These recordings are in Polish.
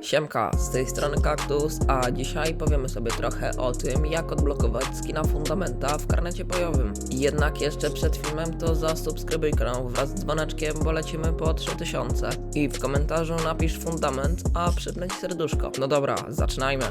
Siemka, z tej strony Kaktus, a dzisiaj powiemy sobie trochę o tym, jak odblokować skina Fundamenta w karnecie bojowym. Jednak jeszcze przed filmem to zasubskrybuj kanał wraz z dzwoneczkiem, bo lecimy po 3000. I w komentarzu napisz Fundament, a przypnę serduszko. No dobra, zaczynajmy.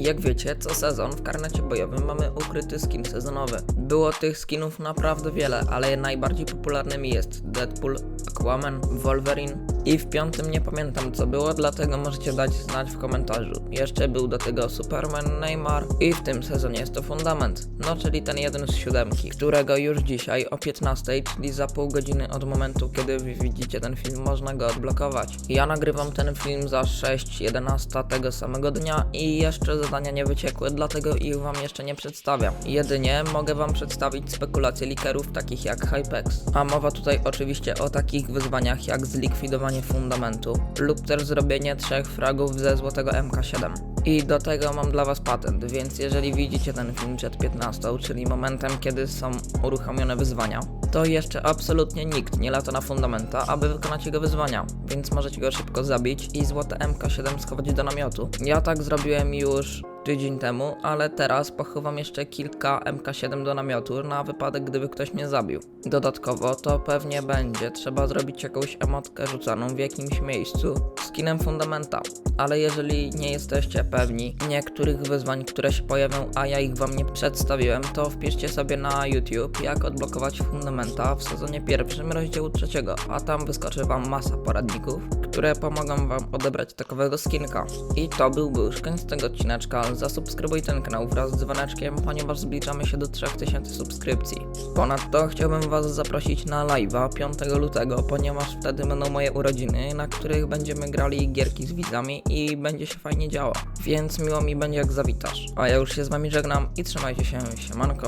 Jak wiecie, co sezon w karnecie bojowym mamy ukryty skin sezonowy. Było tych skinów naprawdę wiele, ale najbardziej popularnymi jest Deadpool, Aquaman, Wolverine i w piątym nie pamiętam co było, dlatego możecie dać znać w komentarzu. Jeszcze był do tego Superman, Neymar i w tym sezonie jest to Fundament, no czyli ten jeden z siódemki, którego już dzisiaj o 15, czyli za pół godziny od momentu, kiedy widzicie ten film, można go odblokować. Ja nagrywam ten film za 6.11 tego samego dnia i jeszcze zadania nie wyciekły, dlatego ich wam jeszcze nie przedstawiam. Jedynie mogę wam przedstawić spekulacje likerów takich jak Hypex. A mowa tutaj oczywiście o takich wyzwaniach jak zlikwidowanie fundamentu lub też zrobienie trzech fragów ze złotego MK7. I do tego mam dla was patent, więc jeżeli widzicie ten film przed 15, czyli momentem kiedy są uruchomione wyzwania, to jeszcze absolutnie nikt nie lata na fundamenta, aby wykonać jego wyzwania, więc możecie go szybko zabić i złote MK7 schować do namiotu. Ja tak zrobiłem już tydzień temu, ale teraz pochowam jeszcze kilka MK7 do namiotu na wypadek, gdyby ktoś mnie zabił. Dodatkowo to pewnie będzie trzeba zrobić jakąś emotkę rzucaną w jakimś miejscu skinem fundamenta. Ale jeżeli nie jesteście pewni niektórych wyzwań, które się pojawią, a ja ich wam nie przedstawiłem, to wpiszcie sobie na YouTube jak odblokować fundamenta w sezonie pierwszym rozdziału trzeciego, a tam wyskoczy wam masa poradników, które pomogą wam odebrać takowego skinka. I to byłby już koniec tego odcineczka. Zasubskrybuj ten kanał wraz z dzwoneczkiem, ponieważ zbliżamy się do 3000 subskrypcji. Ponadto chciałbym was zaprosić na live'a 5 lutego, ponieważ wtedy będą moje urodziny, na których będziemy grali gierki z widzami i będzie się fajnie działo. Więc miło mi będzie jak zawitasz. A ja już się z wami żegnam i trzymajcie się, siemanko.